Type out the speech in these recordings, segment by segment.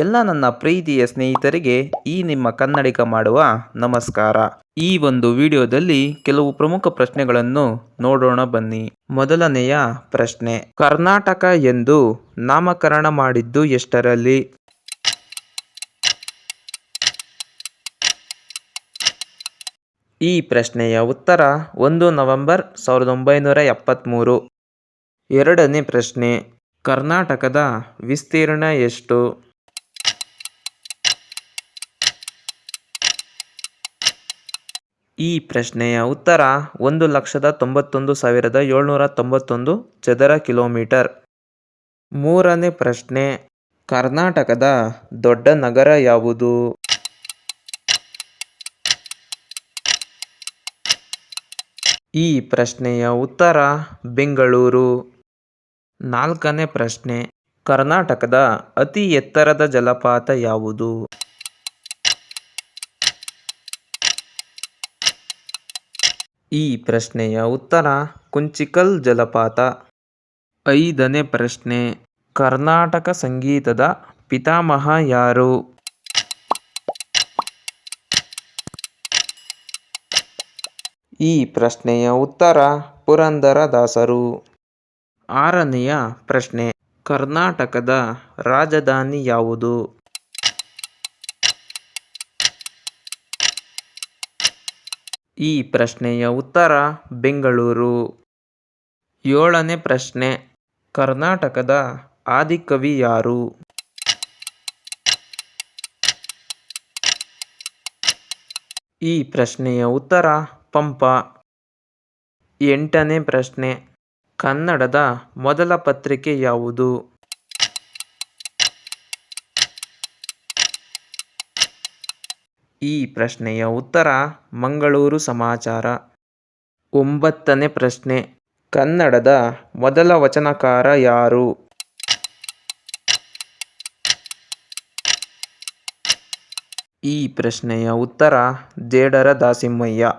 ಎಲ್ಲ ನನ್ನ ಪ್ರೀತಿಯ ಸ್ನೇಹಿತರಿಗೆ ಈ ನಿಮ್ಮ ಕನ್ನಡಿಗ ಮಾಡುವ ನಮಸ್ಕಾರ. ಈ ಒಂದು ವಿಡಿಯೋದಲ್ಲಿ ಕೆಲವು ಪ್ರಮುಖ ಪ್ರಶ್ನೆಗಳನ್ನು ನೋಡೋಣ ಬನ್ನಿ. ಮೊದಲನೆಯ ಪ್ರಶ್ನೆ, ಕರ್ನಾಟಕ ಎಂದು ನಾಮಕರಣ ಮಾಡಿದ್ದು ಎಷ್ಟರಲ್ಲಿ? ಈ ಪ್ರಶ್ನೆಯ ಉತ್ತರ ಒಂದು ನವೆಂಬರ್ ಸಾವಿರದ ಒಂಬೈನೂರ ಎಪ್ಪತ್ತ್ಮೂರು ಎರಡನೇ ಪ್ರಶ್ನೆ, ಕರ್ನಾಟಕದ ವಿಸ್ತೀರ್ಣ ಎಷ್ಟು? ಈ ಪ್ರಶ್ನೆಯ ಉತ್ತರ ಒಂದು ಲಕ್ಷದ ತೊಂಬತ್ತೊಂದು ಸಾವಿರದ ಏಳ್ನೂರ ತೊಂಬತ್ತೊಂದು ಚದರ ಕಿಲೋಮೀಟರ್. ಮೂರನೇ ಪ್ರಶ್ನೆ, ಕರ್ನಾಟಕದ ದೊಡ್ಡ ನಗರ ಯಾವುದು? ಈ ಪ್ರಶ್ನೆಯ ಉತ್ತರ ಬೆಂಗಳೂರು. ನಾಲ್ಕನೇ ಪ್ರಶ್ನೆ, ಕರ್ನಾಟಕದ ಅತಿ ಎತ್ತರದ ಜಲಪಾತ ಯಾವುದು? ಈ ಪ್ರಶ್ನೆಯ ಉತ್ತರ ಕುಂಚಿಕಲ್ ಜಲಪಾತ. ಐದನೇ ಪ್ರಶ್ನೆ, ಕರ್ನಾಟಕ ಸಂಗೀತದ ಪಿತಾಮಹ ಯಾರು? ಈ ಪ್ರಶ್ನೆಯ ಉತ್ತರ ಪುರಂದರದಾಸರು ಆರನೆಯ ಪ್ರಶ್ನೆ, ಕರ್ನಾಟಕದ ರಾಜಧಾನಿ ಯಾವುದು? ಈ ಪ್ರಶ್ನೆಯ ಉತ್ತರ ಬೆಂಗಳೂರು. ಏಳನೇ ಪ್ರಶ್ನೆ, ಕರ್ನಾಟಕದ ಆದಿಕವಿ ಯಾರು? ಈ ಪ್ರಶ್ನೆಯ ಉತ್ತರ ಪಂಪ. ಎಂಟನೇ ಪ್ರಶ್ನೆ, ಕನ್ನಡದ ಮೊದಲ ಪತ್ರಿಕೆ ಯಾವುದು? ಈ ಪ್ರಶ್ನೆಯ ಉತ್ತರ ಮಂಗಳೂರು ಸಮಾಚಾರ. ಒಂಬತ್ತನೇ ಪ್ರಶ್ನೆ. ಕನ್ನಡದ ಮೊದಲ ವಚನಕಾರ ಯಾರು? ಈ ಪ್ರಶ್ನೆಯ ಉತ್ತರ ಜೇಡರ ದಾಸಿಮ್ಮಯ್ಯ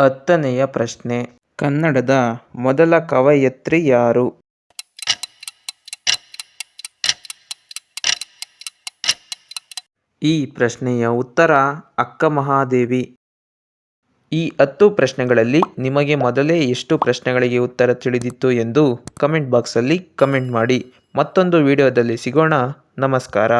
ಹತ್ತನೆಯ ಪ್ರಶ್ನೆ. ಕನ್ನಡದ ಮೊದಲ ಕವಯತ್ರಿ ಯಾರು? ಈ ಪ್ರಶ್ನೆಯ ಉತ್ತರ ಅಕ್ಕ ಮಹಾದೇವಿ. ಈ ಹತ್ತು ಪ್ರಶ್ನೆಗಳಲ್ಲಿ ನಿಮಗೆ ಮೊದಲೇ ಎಷ್ಟು ಪ್ರಶ್ನೆಗಳಿಗೆ ಉತ್ತರ ತಿಳಿದಿತ್ತು ಎಂದು ಕಮೆಂಟ್ ಬಾಕ್ಸಲ್ಲಿ ಕಮೆಂಟ್ ಮಾಡಿ. ಮತ್ತೊಂದು ವಿಡಿಯೋದಲ್ಲಿ ಸಿಗೋಣ. ನಮಸ್ಕಾರ.